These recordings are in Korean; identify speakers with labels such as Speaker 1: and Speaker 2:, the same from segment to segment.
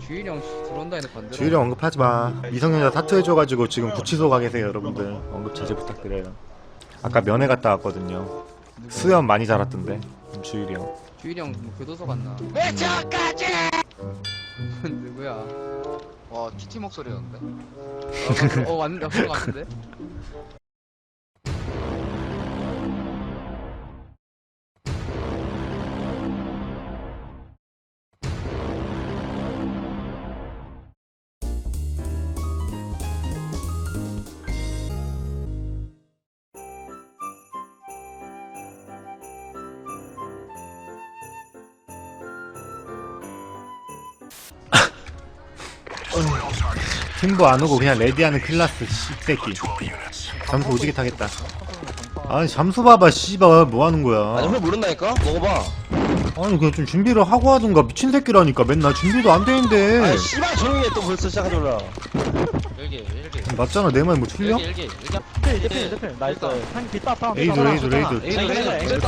Speaker 1: 주일이 형 들어온다 안 들어.
Speaker 2: 주일이 언급하지 마. 미성년자 타투해줘가지고 지금 구치소 가 계세요, 여러분들. 언급 제재 부탁드려요. 아까 면회 갔다 왔거든요. 수염 많이 자랐던데. 주일이 형.
Speaker 1: 주일이 형 뭐 교도소 갔나? 누구야?
Speaker 3: 와 TT 목소리였는데
Speaker 1: 어, 어 왔는데 거 같은데?
Speaker 2: 팀보 안 오고 그냥 레디하는 클라스 씨새끼. 잠수 오지게 타겠다. 아니 잠수 봐봐 씨발 뭐 하는 거야?
Speaker 4: 아니 회 모른다니까? 먹어봐
Speaker 2: 아니 그냥 좀 준비를 하고 하든가 미친 새끼라니까 맨날 준비도 안 되는데.
Speaker 4: 아니 씨발 조용히 해또 벌써 시작하지 몰라
Speaker 5: 일기 일기
Speaker 2: 맞잖아 내 말 뭐 틀려?
Speaker 5: 일기 일기 일기
Speaker 6: 필, 필, 필, 필. 나이스. 상기 빗다 다운.
Speaker 2: 에이드 레이드 레이드
Speaker 5: 에이드 레이드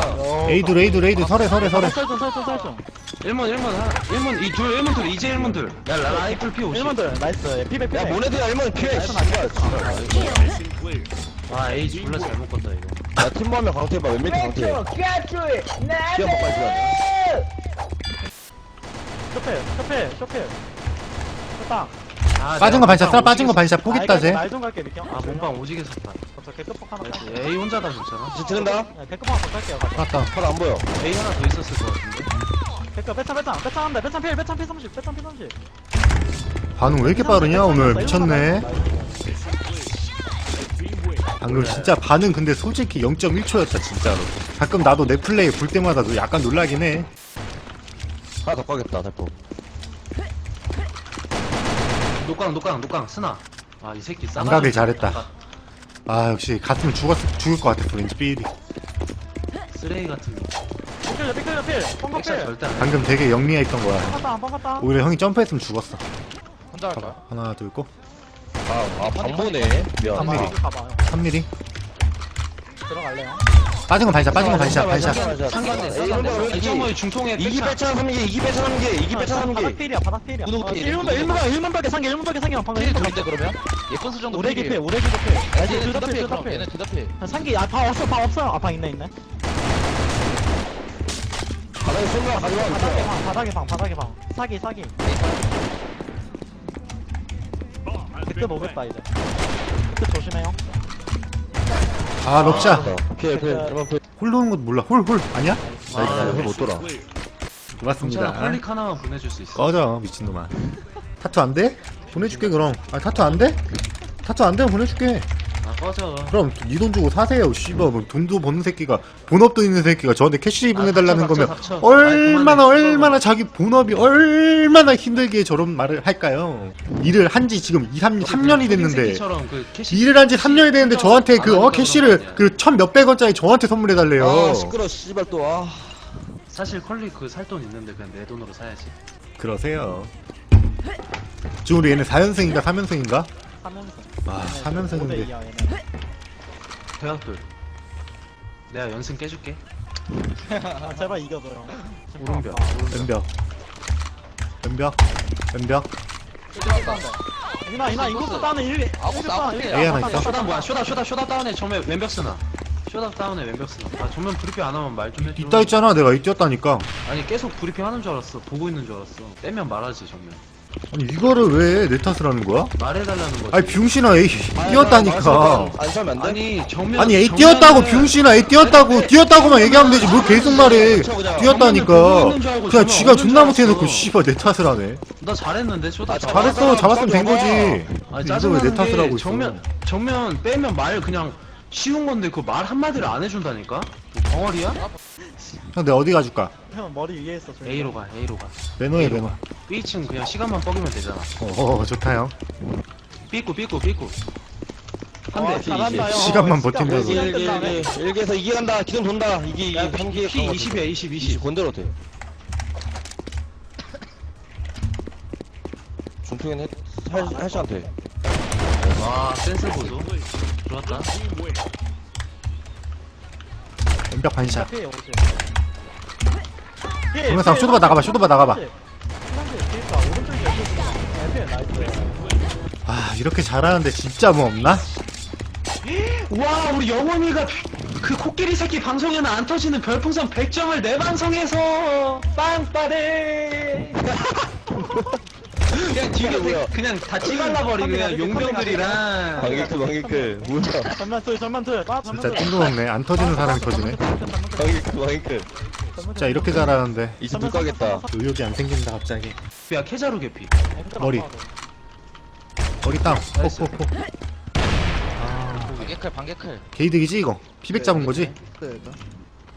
Speaker 2: 에이드 레이드 레이드 설해 설해 설해.
Speaker 6: 설정, 설정, 설정.
Speaker 5: 1문 1문 하나 1문 이둘 1문 둘 이제 1문 둘야 라이플 피 50.
Speaker 6: 1번들, 나이스. 피백, 피백.
Speaker 4: 야 모네드야 일본 피해
Speaker 6: 나이스,
Speaker 4: 씨발
Speaker 5: 아 에이 졸라 잘못 건다 이거
Speaker 4: 야 팀보 하면 강태해봐 몇 미터 강태 기어 먹고
Speaker 6: 쇼필, 쇼필, 쇼필. 쇼땅.
Speaker 5: 아,
Speaker 2: 빠진 거 반샷 쏴
Speaker 5: 몸빵
Speaker 2: 빠진 거 반샷 포기다 쟤.
Speaker 6: 날좀 갈게.
Speaker 5: 썼- 아 몸빵 오지게 섰다
Speaker 6: 저 개급폭 하나.
Speaker 5: 나이스 A 혼자다 진짜
Speaker 4: 이제 들은다
Speaker 6: 네, 개급폭 하나 더 깔게요. 가자.
Speaker 2: 맞다.
Speaker 4: 팔안 보여
Speaker 5: A 하나 더 있었을 것 같은데
Speaker 6: 개급, 빼창, 빼창. 빼창 한대. 빼창 필, 빼창 필 30. 빼창 필 30.
Speaker 2: 반응 왜 이렇게 빠르냐 오늘 미쳤네. 방금 진짜 반응 근데 솔직히 0.1초였다 진짜로. 가끔 나도 내 플레이 볼 때마다 도 약간 놀라긴 해.
Speaker 4: 하나 더 까겠다 대포
Speaker 5: 녹강 녹강 녹강 스나 아 이 새끼 싸
Speaker 2: 감각을 잘했다. 아 역시 갔으면 죽었 죽을 것 같았어 왠지 삐리.
Speaker 5: 쓰레기 같은 거
Speaker 6: 피클, 피클, 필. 펑커 필.
Speaker 5: 백샷 절대 안 해.
Speaker 2: 방금 되게 영리했던 거야.
Speaker 6: 펑커 펑커
Speaker 2: 오히려 형이 점프했으면 죽었어.
Speaker 3: 혼자 할 거야?
Speaker 2: 하나 둘 고.
Speaker 4: 아아 방보네 미안
Speaker 6: 가봐,
Speaker 2: 삼미리.
Speaker 6: 가봐요.
Speaker 2: 3mm.
Speaker 6: 들어갈래요?
Speaker 2: 빠진 거 반샷 빠진 거 반샷 반샷.
Speaker 5: 상관돼 상관돼 이점의 중통에
Speaker 4: 이기
Speaker 5: 백샷
Speaker 4: 배차 3개 이기 배차 3개 이기 배차
Speaker 6: 바닥
Speaker 4: 3개
Speaker 6: 필이야, 바닥 필이야.
Speaker 3: 누구
Speaker 6: 어,
Speaker 3: 필?
Speaker 6: 1문 발, 1문 발, 1문 발게 상계, 1문 발게 상계. 방금
Speaker 3: 필이
Speaker 6: 1문
Speaker 3: 둘인데 그러면? 예쁜 수 정도
Speaker 6: 우레기 필,
Speaker 3: 필
Speaker 6: 우레기도 필.
Speaker 3: 얘네
Speaker 6: 둘
Speaker 3: 둘다
Speaker 6: 다 필,
Speaker 3: 필
Speaker 6: 둘다
Speaker 3: 그럼
Speaker 6: 필.
Speaker 3: 얘네 둘다 필
Speaker 6: 상기, 아, 방 없어, 방 없어. 아, 방 있네, 있네.
Speaker 4: 바닥에 쏜다 가지마
Speaker 6: 바닥에 방, 바닥에 방, 바닥에 방. 사기, 사기. 그때 오겠다, 이제. 그때 조심해요.
Speaker 2: 아 럭샷.
Speaker 4: 피해 피해 얼마 피해
Speaker 2: 홀 도는 것도 몰라. 홀 홀 아니야?
Speaker 4: 아못 돌아
Speaker 5: 괜찮아
Speaker 2: 고맙습니다.
Speaker 5: 컬릭 하나만 보내줄 수 있어
Speaker 2: 꺼져 미친놈아. 타투 안 돼? 보내줄게 그럼. 아 타투 안 돼? 타투 안 되면 보내줄게.
Speaker 5: 아 꺼져
Speaker 2: 그럼 니돈 주고 사세요. 씨발 뭐 돈도 버는 새끼가 본업도 있는 새끼가 저한테 캐시 보내달라는
Speaker 5: 아, 닥쳐,
Speaker 2: 거면
Speaker 5: 닥쳐, 닥쳐.
Speaker 2: 얼마나
Speaker 5: 아이, 그만해.
Speaker 2: 얼마나 자기 본업이 얼마나 힘들게 저런 말을 할까요? 일을 한 지 지금 2, 3, 3년이 됐는데
Speaker 5: 새끼처럼 그 캐시
Speaker 2: 일을 한 지 3년이 됐는데 저한테 그어
Speaker 5: 그런 거
Speaker 2: 캐시를
Speaker 5: 아니야.
Speaker 2: 그 천 몇백 원짜리 저한테 선물해달래요.
Speaker 4: 아 시끄러 씨발 또 아
Speaker 5: 사실 컬리 그 살 돈 있는데 그냥 내 돈으로 사야지
Speaker 2: 그러세요. 지금 우리 얘네 4연승인가 3연승인가?
Speaker 6: 3연승.
Speaker 2: 아 3연승인데.
Speaker 5: 대학들 내가 연승 깨줄게.
Speaker 6: 아, 제발 이겨줘요.
Speaker 5: 오른벽
Speaker 2: 왼벽 왼벽 왼벽
Speaker 6: 이나, 이나, 이것도 따는 1,
Speaker 3: 아홉 개, 아홉 개.
Speaker 2: A 하나 있어?
Speaker 5: 쇼다 뭐야? 쇼다 쇼다 쇼다 다운에 정면 왼벽 쓰나? 쇼다 다운에 왼벽 쓰나? 아 정면 브리핑 안 하면 말 좀 해줘.
Speaker 2: 이따 있잖아. 내가 이 뛰었다니까.
Speaker 5: 아니 계속 브리핑 하는 줄 알았어. 보고 있는 줄 알았어. 빼면 말하지 정면
Speaker 2: 아니 이거를 왜 내 탓을 하는 거야?
Speaker 5: 말해달라는 거지.
Speaker 2: 아니 병신아 A 뛰었다니까.
Speaker 4: 안 살면 안 돼?
Speaker 5: 아니 정면
Speaker 2: 아니 A
Speaker 5: 정면은-
Speaker 2: 뛰었다고 병신아 A 뛰었다고 뛰었다고만 얘기하면 되지. 뭘 계속 말해. 뛰었다니까. 그냥 지가 존나 못해놓고 씨발 내 탓을 하네.
Speaker 5: 나 잘했는데 쇼다
Speaker 4: 아,
Speaker 2: 잘했어. 잡았으면 된 거지.
Speaker 5: 아
Speaker 2: 이거
Speaker 5: 짜증나는
Speaker 2: 왜내 탓을
Speaker 5: 게
Speaker 2: 하고 있어?
Speaker 5: 정면 정면 빼면 말 그냥 쉬운 건데 그 말 한마디를 안 해준다니까? 뭐 벙어리야?
Speaker 2: 형 내가 어디 가줄까?
Speaker 6: 형 머리 위에 있어. 저기.
Speaker 5: A로 가 A로 가.
Speaker 2: 매너해 매너
Speaker 5: B층 그냥 시간만 뻐기면 되잖아.
Speaker 2: 어, 어 좋다 형
Speaker 5: 삐꾸 삐꾸 삐꾸
Speaker 6: 어,
Speaker 5: 한대
Speaker 6: 잘한다, 형.
Speaker 2: 시간만
Speaker 6: 몇 시간
Speaker 4: 일기
Speaker 6: 끝나네.
Speaker 4: 일기 일기에서 이기 간다. 기둥 돈다. 이기
Speaker 5: 야,
Speaker 4: 이기
Speaker 5: P,
Speaker 4: 한기
Speaker 5: P 20이야 20 20
Speaker 4: 건대로 돼. 중통엔 할 시한테
Speaker 5: 와 센스 보소 좋았다.
Speaker 2: 왼벽 반샷. 동영상 쇼도바 나가봐, 쇼도바 나가봐. 아 이렇게 잘하는데 진짜 뭐 없나?
Speaker 5: 와 우리 영원이가 그 코끼리 새끼 방송에는 안 터지는 별풍선 100점을 내 방송에서. 빵빠레 그냥 뒤에
Speaker 4: 뭐야?
Speaker 5: 그냥 다 찌발라버리 그냥 용병들이랑.
Speaker 4: 방개클 방개클. 뭐야?
Speaker 6: 전면 둘 아,
Speaker 2: 진짜
Speaker 6: 둘.
Speaker 2: 뜬금없네. 안 터지는 사람이 터지네.
Speaker 4: 방개클 방개클.
Speaker 2: 진짜 이렇게 잘하는데.
Speaker 4: 이제 못 가겠다.
Speaker 2: 의욕이 안 생긴다 갑자기
Speaker 5: 야 캐자루 개피.
Speaker 2: 머리. 머리 땅. 폭폭폭.
Speaker 3: 반개클 반개클.
Speaker 2: 게이득이지 이거? 피백 잡은 거지?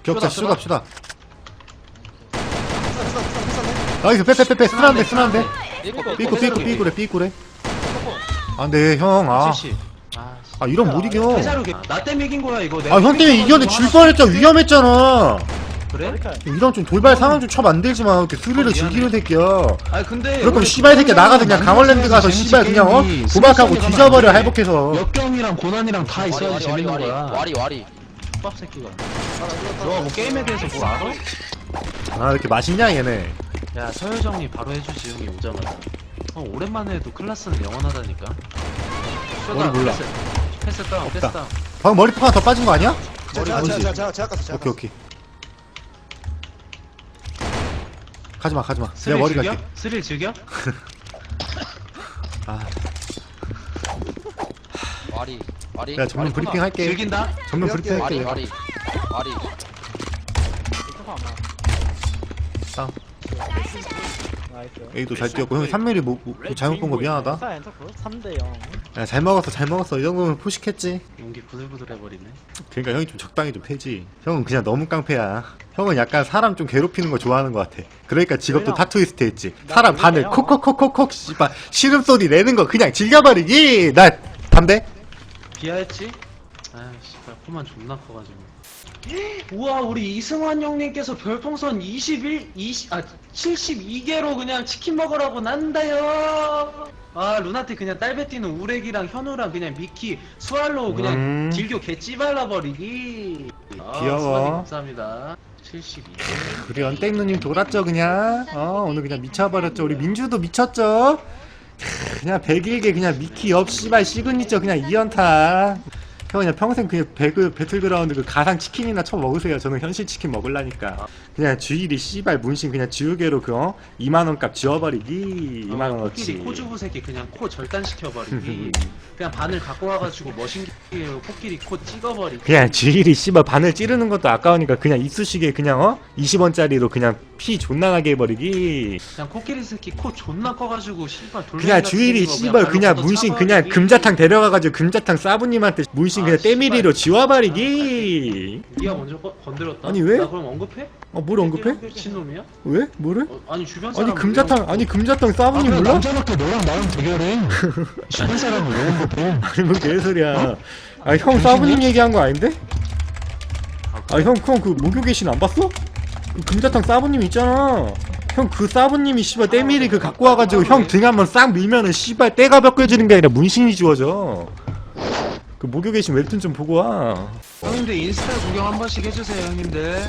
Speaker 2: 기억자
Speaker 5: 쇼다,
Speaker 2: 쇼다 쇼다 나이스 빼빼빼빼 쓰나한데 쓰나한데. 삐꾸 삐꾸 삐꾸래 삐꾸래. 안돼 형 아.
Speaker 5: 70 아,
Speaker 2: 아 이런 못 이겨.
Speaker 5: 캐자루 개피. 나 때문에 이긴 거야 이거.
Speaker 2: 아형 때문에 이겼는데 질 뻔했잖아 위험했잖아
Speaker 5: 그래?
Speaker 2: 이런 좀 돌발 상황 좀 쳐 만들지 마. 이렇게 스릴을. 즐기는 새끼야.
Speaker 5: 아 근데
Speaker 2: 그럴 거면 씨발 새끼야 나가서 그냥 강원랜드 가서 씨발 그냥 어? 도박하고 뒤져버려 할복해서.
Speaker 5: 역경이랑 고난이랑 다
Speaker 3: 와리
Speaker 5: 있어야지
Speaker 3: 와리
Speaker 5: 재밌는
Speaker 3: 와리.
Speaker 5: 거야.
Speaker 3: 와리 와리.
Speaker 5: 밥 새끼가. 너가 뭐 게임에 대해서 뭘 알아?
Speaker 2: 아 이렇게 맛있냐 얘네?
Speaker 5: 야 서효정이 바로 해주지 형이 오자마자. 어 오랜만에 해도 클라스는 영원하다니까.
Speaker 2: 머리 몰라.
Speaker 5: 패스, 패스 다운 패스
Speaker 2: 없다.
Speaker 5: 다운.
Speaker 2: 방금 머리 하나 더 빠진 거 아니야?
Speaker 4: 머리
Speaker 2: 뭐지?
Speaker 4: 제가 제가 제가 갔어 제가
Speaker 2: 오케이 오케이 가지마 가지마
Speaker 5: 스릴
Speaker 2: 내가 머리
Speaker 5: 즐겨?
Speaker 2: 갈게
Speaker 5: 스릴 즐겨?
Speaker 2: 아
Speaker 3: 와리 와리
Speaker 2: 내가 전문
Speaker 3: 와리
Speaker 2: 브리핑. 할게
Speaker 5: 즐긴다?
Speaker 2: 전문 브리핑
Speaker 3: 와리
Speaker 2: 할게
Speaker 3: 와리 와리
Speaker 2: 땅
Speaker 6: 나이스.
Speaker 2: A도 잘 뛰었고 형이 3mm 뭐, 뭐, 잘못 본 거 미안하다.
Speaker 6: 인사 엔터프 3대 0
Speaker 2: 야, 잘 먹었어 잘 먹었어. 이 정도면 포식했지.
Speaker 5: 용기 부들부들 해버리네.
Speaker 2: 그러니까 형이 좀 적당히 좀 패지. 형은 그냥 너무 깡패야. 형은 약간 사람 좀 괴롭히는 거 좋아하는 것 같아. 그러니까 직업도? 타투이스트 했지.
Speaker 6: 나
Speaker 2: 사람 바늘
Speaker 6: 왜냐요?
Speaker 2: 콕콕콕콕콕 씨발. 시름 소리 내는 거 그냥 즐겨버리기 나 담배?
Speaker 5: 비하했지? 아이 씨발 코만 존나 커가지고 우와 우리 이승환 형님께서 별풍선 21, 20, 아 72개로 그냥 치킨 먹으라고 난다요. 아 루나티 그냥 딸배 뛰는 우렉이랑 현우랑 그냥 미키 수알로 그냥
Speaker 2: 음.
Speaker 5: 딜교 개 찌발라 버리기. 아,
Speaker 2: 귀여워.
Speaker 5: 수고하님 감사합니다. 72
Speaker 2: 우리 연땡 누님 돌았죠 그냥? 어 오늘 그냥 미쳐버렸죠. 우리 민주도 미쳤죠? 크, 그냥 백일개 그냥 미키 업 씨발 시그니처 그냥 2연타 형 그냥 평생 그냥 배그 배틀그라운드 그 가상 치킨이나 쳐 먹으세요. 저는 현실 치킨 먹을라니까. 그냥 주일이 씨발 문신 그냥 지우개로 그 어? 2만 원 값 지워버리기. 2만 원어치
Speaker 5: 아, 코끼리 코주부 새끼 그냥 코 절단시켜버리기. 그냥 바늘 갖고 와가지고 머신기 코끼리 코 찍어버리기.
Speaker 2: 그냥 주일이 씨발 바늘 찌르는 것도 아까우니까 그냥 이쑤시개 그냥 어? 20원짜리로 그냥 피 존나 나게 해버리기.
Speaker 5: 그냥 코끼리 새끼 코 존나 커가지고 씨발 돌멩이
Speaker 2: 그냥 주일이
Speaker 5: 거
Speaker 2: 씨발 그냥 문신. 그냥 금자탕 데려가가지고 금자탕 사부님한테 문신
Speaker 5: 아,
Speaker 2: 그냥
Speaker 5: 씨발.
Speaker 2: 때밀이로 지워버리기
Speaker 5: 네가 먼저 거- 건드렸다
Speaker 2: 아니, 왜?
Speaker 5: 나 그럼 언급해?
Speaker 2: 어뭘 언급해?
Speaker 5: 미친놈이야?
Speaker 2: 왜? 뭐를?
Speaker 5: 어, 아니 주변
Speaker 2: 아니
Speaker 5: 사람
Speaker 2: 금자탕 아니 금자탕 사부님 몰라?
Speaker 4: 남자답게 너랑 나랑 대결해 주변 사람을 왜 언급해
Speaker 2: 아니 뭐 개소리야 아니 형 사부님 얘기한 거 아닌데? 아니 형형그 목욕의 신 안 봤어? 그 금자탕 사부님 있잖아 형그 사부님이 씨발 때밀이 그 갖고 와가지고 형 등 한번 싹 밀면은 씨발 때가 벗겨지는 게 아니라 문신이 지워져 그 목욕의 신 웹툰 좀 보고 와.
Speaker 5: 형님들 인스타 구경 한 번씩 해주세요 형님들.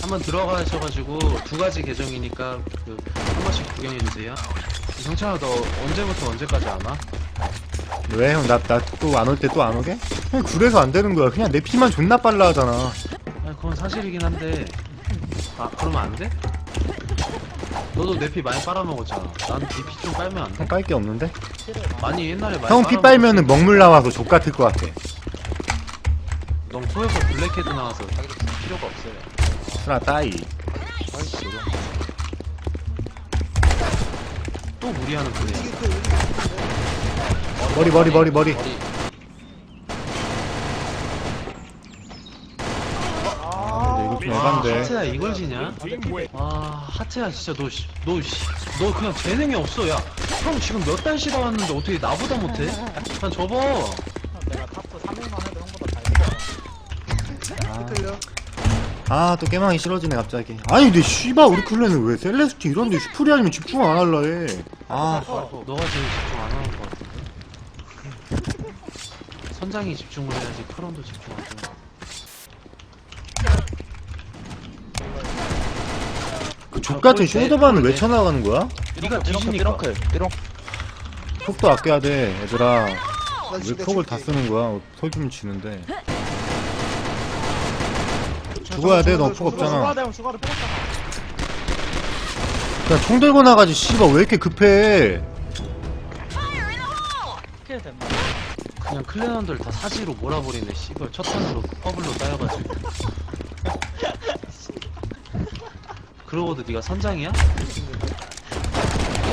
Speaker 5: 한번 들어가셔가지고 두 가지 계정이니까 그 한 번씩 구경해주세요. 성찬아 너 언제부터 언제까지 안 와?
Speaker 2: 왜 형? 나 나 또 안 올 때 또 안 오게? 형 그래서 안 되는 거야. 그냥 내 피만 존나 빨라 하잖아.
Speaker 5: 아니 그건 사실이긴 한데. 아 그러면 안 돼? 너도 내 피 많이 빨아먹었잖아. 난네피좀 빨면 안 돼?
Speaker 2: 형깔게 없는데?
Speaker 5: 많이 옛날에 많이
Speaker 2: 형 피 빨면은 먹물 나와서 족 같을 것 같아.
Speaker 5: 넌 코에서 블랙헤드 나와서 필요가 없어요.
Speaker 2: 쓰나 따이.
Speaker 5: 또 무리하는 플레이
Speaker 2: 머리 머리 머리 머리.
Speaker 3: 머리
Speaker 5: 아와
Speaker 2: 에반데
Speaker 5: 하트야 이걸 지냐? 아 하트야 진짜 너 씨, 너, 씨, 너 그냥 재능이 없어 야 형 지금 몇달 쉬다 왔는데 어떻게 나보다 못해? 난 접어.
Speaker 6: 내가 타프 3일만 해도 형보다 잘 뛰어
Speaker 2: 아 또 깨망이 싫어지네 갑자기. 아니 근데 씨발 우리 클랜은 왜 셀레스티 이런데 슈프리 아니면 집중 안 할라 해 아.
Speaker 5: 너가 제일 집중 안 하는 것 같은데? 선장이 집중을 해야지 크론도 집중하고.
Speaker 2: 그 족같은 쇼더반은 왜 쳐나가는 거야?
Speaker 3: 삐렁클
Speaker 5: 뒤지니까
Speaker 3: 삐렁클 삐렁
Speaker 2: 폭도 아껴야 돼 얘들아. 나왜 폭을 다. 쓰는 거야? 설 주면 지는데. 죽어야 돼, 너폭 없잖아. 그냥 총 들고 나가지 씨발. 왜 이렇게 급해.
Speaker 5: 그냥 클레넌들 다 사지로 몰아버리네 씨발. 첫 탄으로 퍼블로 따여가지고 그러고도 네가 선장이야?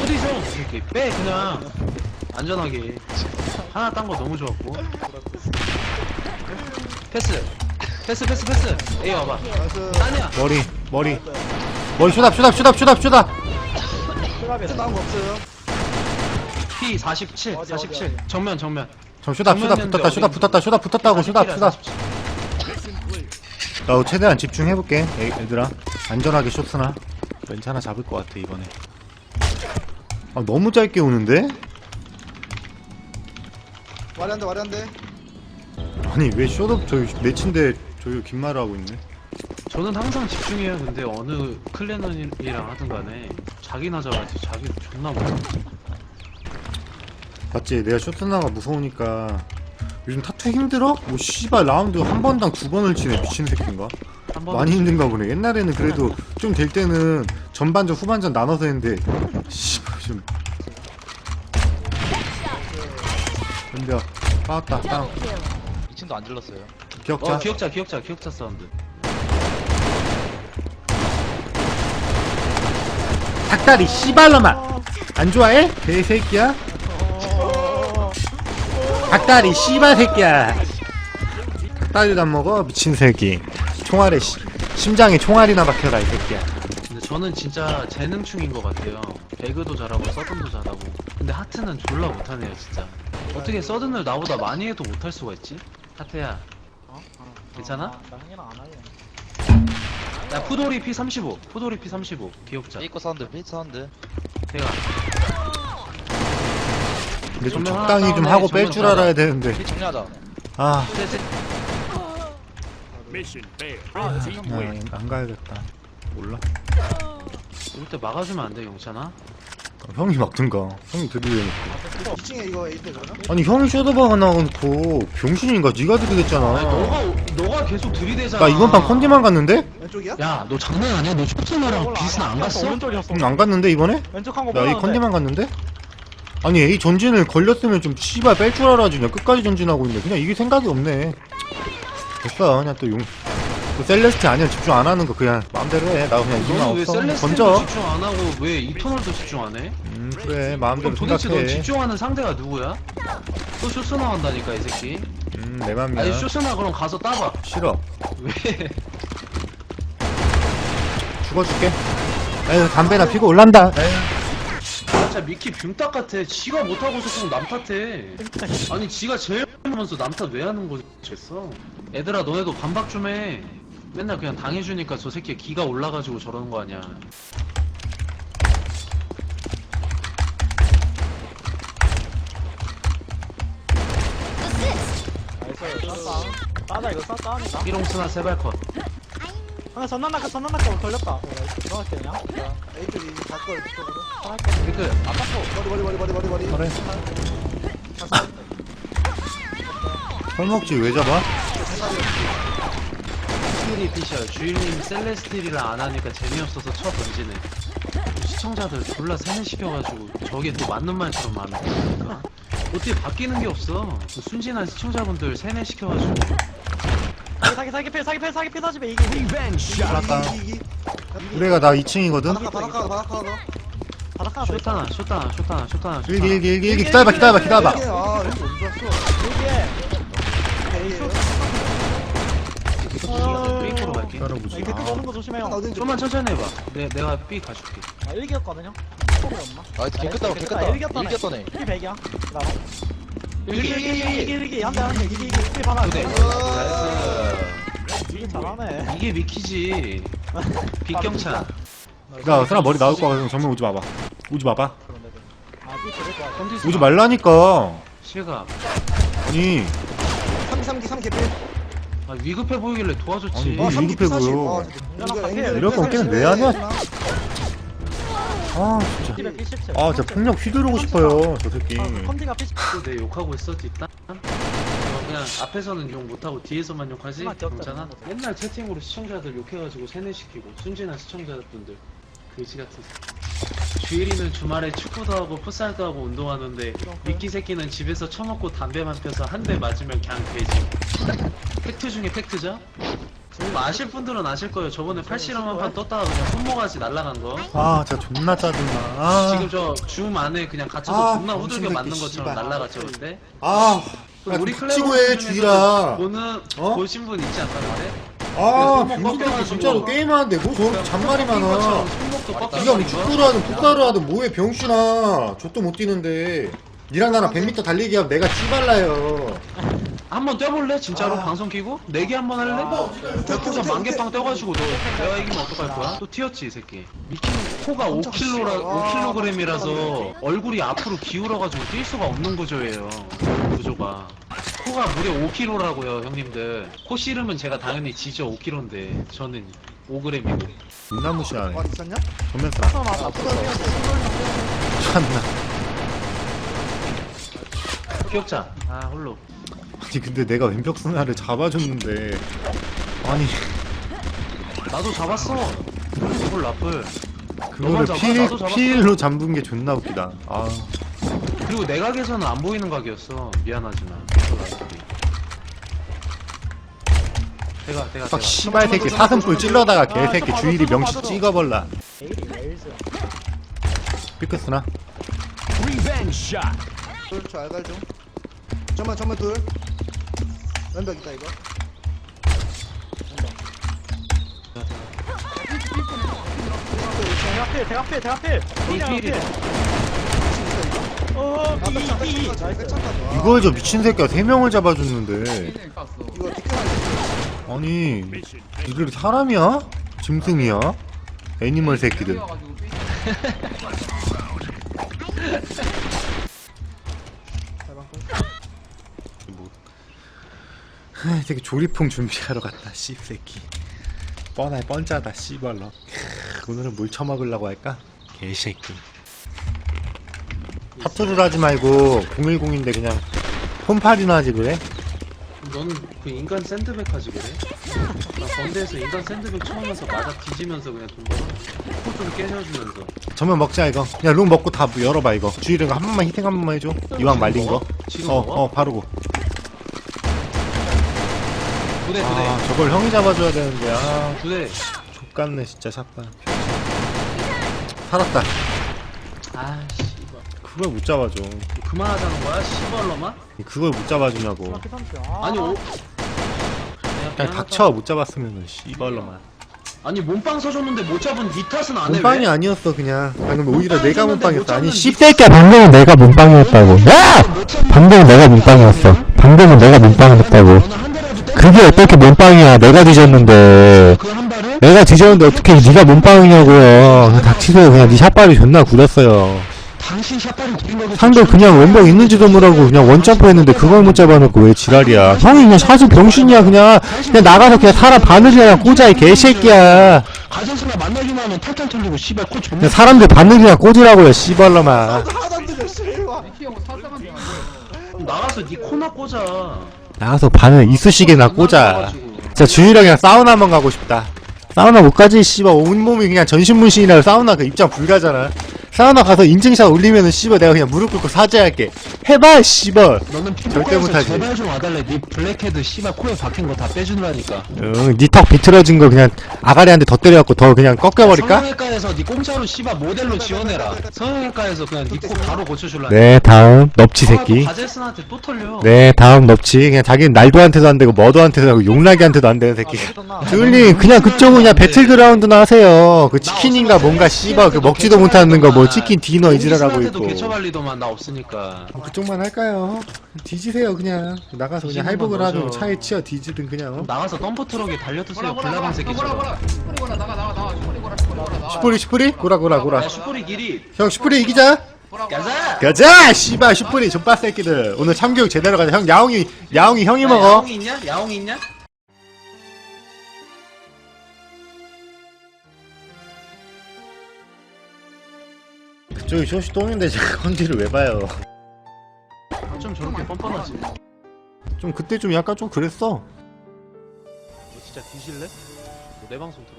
Speaker 5: 어디서? 이렇게 빼 그냥. 안전하게. 하나 딴 거 너무 좋았고. 패스. 패스 패스 패스. 에이 와봐. 딴이야.
Speaker 2: 머리 머리. 머리 슈답 슈답 슈답 슈답
Speaker 6: 수갑이다.
Speaker 4: 나온 거 없어요.
Speaker 5: P 47
Speaker 6: 어디,
Speaker 5: 47
Speaker 6: 어디, 어디?
Speaker 5: 정면 정면.
Speaker 2: 저 슈답 슈답 붙었다 슈답 붙었다 슈답 붙었다고 슈답 슈답 나 최대한 집중해볼게 애, 얘들아 안전하게 쇼트나 왠지 하나 잡을 것 같아 이번에 아 너무 짧게 오는데?
Speaker 4: 안 돼.
Speaker 2: 아니 왜 쇼업 저기 매치인데 저기 긴 말을 하고 있네
Speaker 5: 저는 항상 집중해요 근데 어느 클레넌이랑 하든 간에 자기 나자마자 자기 존나 못해
Speaker 2: 봤지 내가 쇼트나가 무서우니까 요즘 타투 힘들어? 뭐 씨발 라운드 한 번당 두 번을 치네 미친 새끼인가? 많이 힘든가 보네. 옛날에는 그래도 좀 될 때는 전반전 후반전 나눠서 했는데 씨발 좀. 덤벼 빠았다. 빵.
Speaker 3: 2층도 안 질렀어요.
Speaker 2: 기억자.
Speaker 5: 어 기억자 기억자 기억자 사운드.
Speaker 2: 닭다리 씨발놈아! 안 좋아해? 개새끼야? 닭다리 씨발 새끼야. 닭다리도 안 먹어? 미친 새끼 총알에 씨- 심장에 총알이나 박혀라 이 새끼야.
Speaker 5: 근데 저는 진짜 재능충인 것 같아요. 배그도 잘하고 서든도 잘하고. 근데 하트는 졸라 못하네요 진짜. 어떻게 서든을 나보다 많이 해도 못할 수가 있지? 하트야.
Speaker 6: 어? 어.
Speaker 5: 괜찮아?
Speaker 6: 어, 나 형이랑 안 할래.
Speaker 5: 야 푸도리 P35 푸도리 P35 기억자.
Speaker 3: 삐코 사운드 삐 사운드.
Speaker 5: 대가.
Speaker 2: 근데 좀
Speaker 5: 정면 하나
Speaker 2: 적당히 좀
Speaker 5: 다운해,
Speaker 2: 하고 뺄
Speaker 5: 정면
Speaker 2: 줄
Speaker 5: 하나.
Speaker 2: 알아야 되는데.
Speaker 3: 정리하자.
Speaker 2: 아
Speaker 5: 셋셋
Speaker 2: 그냥 안 가야겠다 몰라
Speaker 5: 이럴 때 막아주면 안돼 영찬아?
Speaker 2: 어, 형이 막든가 형이 드리려놓고
Speaker 4: 2층에 이거 에이트 그러나?
Speaker 2: 아니 형이 쇼도바가 나가놓고 병신인가 니가
Speaker 5: 아니
Speaker 2: 드리겠잖아
Speaker 5: 너가 너가 계속 들이대잖아
Speaker 2: 나 이번 판 컨디만 갔는데?
Speaker 4: 왼쪽이야?
Speaker 5: 야 너 장난 아니야? 너 쇼트너랑 비슷 안 갔어?
Speaker 6: 오른쪽이었어.
Speaker 2: 응, 안 갔는데 이번에?
Speaker 6: 왼쪽 한거
Speaker 2: 나 이 컨디만 갔는데? 아니 A 전진을 걸렸으면 좀 씨발 뺄 줄 알아야지 그냥 끝까지 전진하고 있네 그냥 이게 생각이 없네 됐어 그냥 또용 또 셀레스트 아니야 집중 안 하는 거 그냥 마음대로 해 나 그냥 이만
Speaker 5: 너는 왜
Speaker 2: 없어.
Speaker 5: 셀레스테도
Speaker 2: 던져.
Speaker 5: 집중 안 하고 왜 이터널도 집중 안 해?
Speaker 2: 음 그래. 마음대로
Speaker 5: 도대체 너
Speaker 2: 생각해.
Speaker 5: 집중하는 상대가 누구야? 또 쇼스 나간다니까 이 새끼.
Speaker 2: 음내 맘이야.
Speaker 5: 아니 쇼스나 그럼 가서 따봐.
Speaker 2: 싫어.
Speaker 5: 왜?
Speaker 2: 죽어줄게. 에휴 담배나 피고 올란다. 에휴.
Speaker 5: 진짜 미키 뷰딱 같아. 지가 못하고서 꼭 남 탓해. 아니 지가 제일 하면서 남 탓 왜 하는 거겠어 애들아 너네도 반박 좀 해 맨날 그냥 당해주니까 저 새끼 기가 올라가지고 저러는 거 아니야.
Speaker 6: 싸다 이거 하니까.
Speaker 5: 삐롱 스나 세발 컷
Speaker 6: 근데 전난나까 전난나까 걸렸다. 어, 나이스. 들어갈게 그냥.
Speaker 4: 에이쪽이 바꿔 이쪽으로.
Speaker 5: 댓글 아깝고
Speaker 4: 머리 머리 머리 머리 머리 머리.
Speaker 2: 그래 털먹지 왜 잡아?
Speaker 5: 스틸이 피셔 주일님 셀레스틸이라 안 하니까 재미없어서 쳐 던지네 시청자들 졸라 세뇌시켜가지고 저게 또 맞는 말처럼 말하는 거니까 어떻게 바뀌는 게 없어 그 순진한 시청자분들 세뇌시켜가지고
Speaker 6: 사기 사기 필 사기 필 사기 필 사지 마 이게.
Speaker 4: 이기 이기.
Speaker 2: 우리가 나 2층이거든?
Speaker 4: 바닥가 바닥가 바닥가.
Speaker 6: 바닥 하나 더 있어.
Speaker 5: 쇼타나 쇼타나 쇼타나 쇼타나
Speaker 2: 일기 일기 일기 일기 기다려봐 기다려봐 기다려봐
Speaker 4: 아 이거 너무 좋았어.
Speaker 6: 여기에.
Speaker 4: 에이에요.
Speaker 5: 삐꾸로 갈게
Speaker 2: 기다려보지
Speaker 6: 이렇게 보는 거 조심해요.
Speaker 4: 나 어딘지
Speaker 5: 좀만 천천히 해봐 내, 내가 삐 가줄게
Speaker 6: 아, 일기였거든요. 소리였나?
Speaker 3: 나이스 개 끄다 개 끄다
Speaker 6: 일기였다네.
Speaker 3: 일겼더네
Speaker 6: 일 100이야. 나와.
Speaker 5: 일기
Speaker 6: 일기 일기 일기 일기 한대 한대 일기 일기 일기 받아.
Speaker 5: 네.
Speaker 6: 일기 잘하네.
Speaker 5: 이게 미키지 빅경찬
Speaker 2: 야 선아 머리 나올 거 같으면 정면 오지 마봐 오지 마봐
Speaker 6: 그런데. 아, 거
Speaker 2: 오지 말라니까
Speaker 5: 실각
Speaker 2: 아니
Speaker 4: 3기 3기 3기 필.
Speaker 5: 아, 위급해 보이길래 도와줬지
Speaker 2: 아니, 뭐
Speaker 4: 어, 3기 필
Speaker 2: 위급해
Speaker 4: 40.
Speaker 2: 보여.
Speaker 4: 어,
Speaker 6: 이거
Speaker 2: 이럴 거면 걔는 왜 하냐? 아 진짜
Speaker 6: 컴디가 P17
Speaker 2: 아 진짜 폭력 휘두르고 싶어요 저 새끼
Speaker 6: 컴디가 P17
Speaker 5: 또내 욕하고 있었지 일단? 어, 그냥 앞에서는 욕 못하고 뒤에서만 욕하지?
Speaker 6: 기억자,
Speaker 5: 괜찮아? 맨날 채팅으로 시청자들 욕해가지고 세뇌시키고 순진한 시청자분들 그지 같은 새끼. 주일이는 주말에 축구도 하고 풋살도 하고 운동하는데 미끼 새끼는 집에서 처먹고 담배만 펴서 한 대 맞으면 그냥 되지 팩트 중에 팩트죠? 지금 아실 분들은 아실 거예요 저번에 팔씨름 한 판 떴다가 그냥 손모가지 날라간 거
Speaker 2: 아 진짜 존나 짜증나 아,
Speaker 5: 지금 저 줌 안에 그냥 갇혀서
Speaker 2: 아,
Speaker 5: 존나 후들겨 맞는
Speaker 2: 새끼,
Speaker 5: 것처럼
Speaker 2: 씨발.
Speaker 5: 날라갔죠 근데
Speaker 2: 아, 아,
Speaker 5: 우리
Speaker 2: 좀
Speaker 5: 클레버
Speaker 2: 해,
Speaker 5: 중에서
Speaker 2: 주일아.
Speaker 5: 보는
Speaker 2: 어?
Speaker 5: 보신 분 있지 않단 말이야?
Speaker 2: 아,
Speaker 5: 꺾여가지고.
Speaker 2: 진짜로 게임하는데 뭐 저렇게 잔말이 많아. 네가 뭐 축구를? 하든 풋살을 하든 뭐해 병신아. 저도 못 뛰는데. 니랑 나랑 100m 달리기 하면 내가 찌발라요.
Speaker 5: 한번 뛰어볼래? 진짜로
Speaker 2: 아.
Speaker 5: 방송 키고? 내기 한번 할래? 별풍선 만개빵 떠가지고 너 내가 이기면 어떡할 거야? 또 튀었지 이 새끼 미키는 코가 5kg라, 5kg이라서 얼굴이 앞으로 기울어가지고 뛸 수가 없는 구조예요 구조가 코가 무려 5kg라고요 형님들 코 씨름은 제가 당연히 지죠 5kg인데 저는 5g이고
Speaker 2: 존나 무시하네.
Speaker 6: 와 있었냐?
Speaker 2: 전면 싸.
Speaker 6: 어 맞아
Speaker 2: 참나.
Speaker 5: 기억자 아 홀로
Speaker 2: 아니 근데 내가 왼벽 스나를 잡아줬는데. 아니
Speaker 5: 나도 잡았어 이걸 나쁠
Speaker 2: 그거를
Speaker 5: 잡아? 나도.
Speaker 2: 필로 잠근 게 존나 웃기다. 아.
Speaker 5: 그리고 내각에서는 안 보이는 각이었어 미안하지만 대가 대가
Speaker 2: 딱 씨발 새끼 사슴뿔 찔러다가 개새끼 주일이 명치 찍어버라. 삐끗스나.
Speaker 7: 둘저 알갈 좀 잠만 잠만 둘 왼벽 있다 이거
Speaker 6: 대각필 대각필 대각필
Speaker 5: 필이래.
Speaker 7: 어아 백창
Speaker 6: 이, 이.
Speaker 7: 백창까지 백창까지 와
Speaker 2: 이걸 저 미친 새끼가 세 명을 잡아줬는데.
Speaker 7: 이거
Speaker 2: 아니 이들 사람이야? 짐승이야? 애니멀 새끼들. 하, 되게 조리풍 준비하러 갔다 씹새끼 뻔해 뻔짜다 씨발로 크, 오늘은 물 처먹으려고 할까? 개새끼 타투를 하지 말고 010인데 그냥 폰팔이나 하지 그래?
Speaker 5: 너는 그 인간 샌드백 하지 그래? 나 건대에서 인간 샌드백 쳐면서 맞아 뒤지면서 그냥 돈 벌어 코좀 깨져주면서
Speaker 2: 전면 먹자 이거 야룸 먹고 다 열어봐 이거 주일이가 한 번만 히팅 한 번만 해줘 이왕 말린 거
Speaker 5: 지금
Speaker 2: 어,
Speaker 5: 먹어?
Speaker 2: 어, 바르고.
Speaker 5: 두대
Speaker 2: 아,
Speaker 5: 두대
Speaker 2: 저걸 형이 잡아줘야 되는데, 아,
Speaker 5: 두대
Speaker 2: 족같네, 진짜, 샷발. 살았다.
Speaker 5: 아 씨발
Speaker 2: 그걸 못 잡아줘.
Speaker 5: 그만하자는 거야 씨발로만?
Speaker 2: 그걸 못 잡아주냐고.
Speaker 5: 아니 오
Speaker 2: 그냥 닥쳐, 못 잡았으면은, 씨발로만.
Speaker 5: 아니 몸빵 써줬는데 못 잡은 니 탓은 안해
Speaker 2: 몸빵이 아니었어, 그냥. 방금 오히려 내가
Speaker 5: 몸빵이
Speaker 2: 몸빵이었어. 아니,
Speaker 5: 못
Speaker 2: 씹새끼야, 방금은 내가 몸빵이었다고. 야! 방금은 내가 몸빵이었어. 방금은 내가 몸빵이었다고. 그게 어떻게 몸빵이야, 내가 뒤졌는데.
Speaker 5: 그한 발을?
Speaker 2: 내가 뒤졌는데 어떻게 네가 몸빵이냐고요. 그냥 닥치세요. 그냥 네 샷발이 존나 구렸어요.
Speaker 5: 당신 샷발이 구린 거고
Speaker 2: 상대 그냥 왼벽 있는지도 모르고 그냥 원점프 했는데 그걸 못 잡아놓고 왜 지랄이야 형이 그냥 사실 병신이야 그냥 그냥 나가서 그냥 사람 바늘이나 꽂아 이 개새끼야
Speaker 5: 가정스나 만나기만 하면 탈탈 털리고 씨발 코 존나
Speaker 2: 그냥 사람들 바늘이나 꽂으라고요
Speaker 1: 돼.
Speaker 5: 나가서 니 코나 꽂아
Speaker 2: 나가서 바늘 이쑤시개나 꽂아 진짜 주일형이랑 사우나 한번 가고 싶다. 사우나 못 가지 씨발. 온몸이 그냥 전신문신이라 사우나 그 입장 불가잖아 사우나 가서 인증샷 올리면은 씨발 내가 그냥 무릎 꿇고 사죄할게. 해봐 씨발.
Speaker 5: 너는
Speaker 2: 절대 못하지.
Speaker 5: 제발 좀 와달래. 니 블랙헤드 씨발 코에 박힌 거 다 빼주느라니까.
Speaker 2: 응니턱 비틀어진 거 그냥 아가리한테 더 때려갖고 더 그냥 꺾여버릴까?
Speaker 5: 성형외과에서 니 공짜로 씨발 모델로 지원해라. 성형외과에서 그냥 니코 바로 고쳐줄라
Speaker 2: 네 다음 넙치 새끼.
Speaker 5: 가제스한테 또 털려.
Speaker 2: 네 다음 넙치. 그냥 자기는 날도한테도 안 되고 머도한테도 하고 용락이한테도 안 되는 새끼. 주을님 그냥 그쪽은 그냥 배틀그라운드나 하세요. 그 치킨인가 뭔가 씨발 그 먹지도 못하는 거 뭐 치킨 디너 이지랄하고
Speaker 5: 공기스한테도
Speaker 2: 있고
Speaker 5: 개처 발리더만 나 없으니까
Speaker 2: 뭐 그쪽만 할까요? 뒤지세요 그냥 나가서 그냥
Speaker 5: 뒤지는
Speaker 2: 할복을
Speaker 5: 건
Speaker 2: 하든. 차에 치여 뒤지든 그냥 어?
Speaker 5: 나가서 덤프 트럭에 달려드세요
Speaker 1: 뭐라 뭐라
Speaker 5: 블라방 새끼
Speaker 1: 뭐라
Speaker 5: 저거
Speaker 1: 뭐라 슈프리 거라 나가 나가 나가 슈프리 거라 나가.
Speaker 2: 슈프리 슈프리? 고라 고라 고라
Speaker 5: 야 슈퍼리 길이
Speaker 2: 형 슈프리 이기자.
Speaker 5: 가자
Speaker 2: 가자 씨발 슈프리 족바 새끼들 오늘 참교육 제대로 가자 형 야옹이 야옹이 형이
Speaker 5: 야,
Speaker 2: 먹어
Speaker 5: 야옹이 있냐? 야옹이 있냐?
Speaker 2: 저기 쇼시 똥인데 제가 컨디를 왜 봐요
Speaker 5: 어쩜 저렇게 뻔뻔하지?
Speaker 2: 좀 그때 좀 약간 좀 그랬어
Speaker 3: 너 진짜 뒤질래? 너내 방송 들어